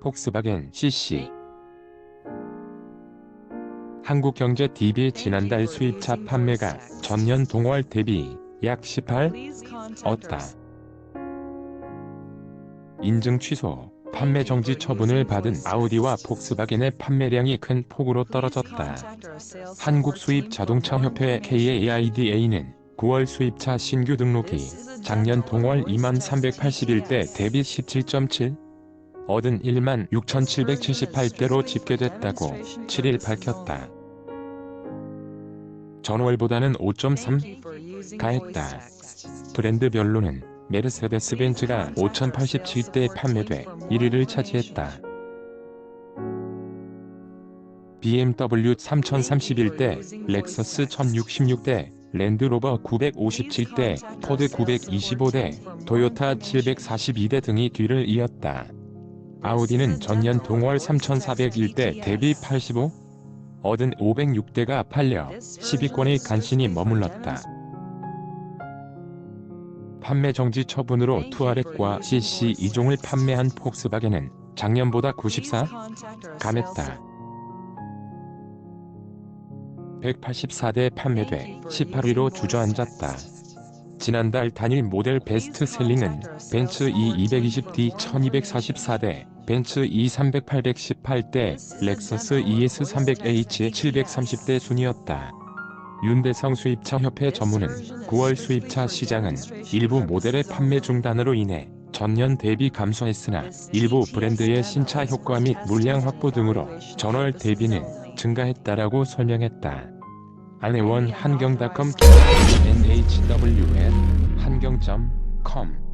폭스바겐 CC 한국경제TV의 지난달 수입차 판매가 전년 동월 대비 약 18, 얻다. 인증 취소, 판매 정지 처분을 받은 아우디와 폭스바겐의 판매량이 큰 폭으로 떨어졌다. 한국 수입 자동차 협회 KAIDA는 9월 수입차 신규 등록이 작년 동월 2만 381대 대비 17.7, 얻은 1만 6,778대로 집계됐다고 7일 밝혔다. 전월보다는 5.3 가했다. 브랜드별로는 메르세데스 벤츠가 5,087대 판매돼 1위를 차지했다. BMW 3,031대, 렉서스 1,066대, 랜드로버 957대, 포드 925대, 토요타 742대 등이 뒤를 이었다. 아우디는 전년 동월 3,401대 대비 85, 얻은 506대가 팔려 10위권의 간신히 머물렀다. 판매 정지 처분으로 투아렉과 CC 2종을 판매한 폭스바겐은 작년보다 94 감했다. 184대 판매돼 18위로 주저앉았다. 지난달 단일 모델 베스트셀링은 벤츠 E 220D 1244대, 벤츠 E 308 렉서스 ES 300H 730대 순이었다. 윤대성 수입차 협회 전문은 9월 수입차 시장은 일부 모델의 판매 중단으로 인해 전년 대비 감소했으나 일부 브랜드의 신차 효과 및 물량 확보 등으로 전월 대비는 증가했다라고 설명했다. 안혜원 한경닷컴 nhwn 한경.com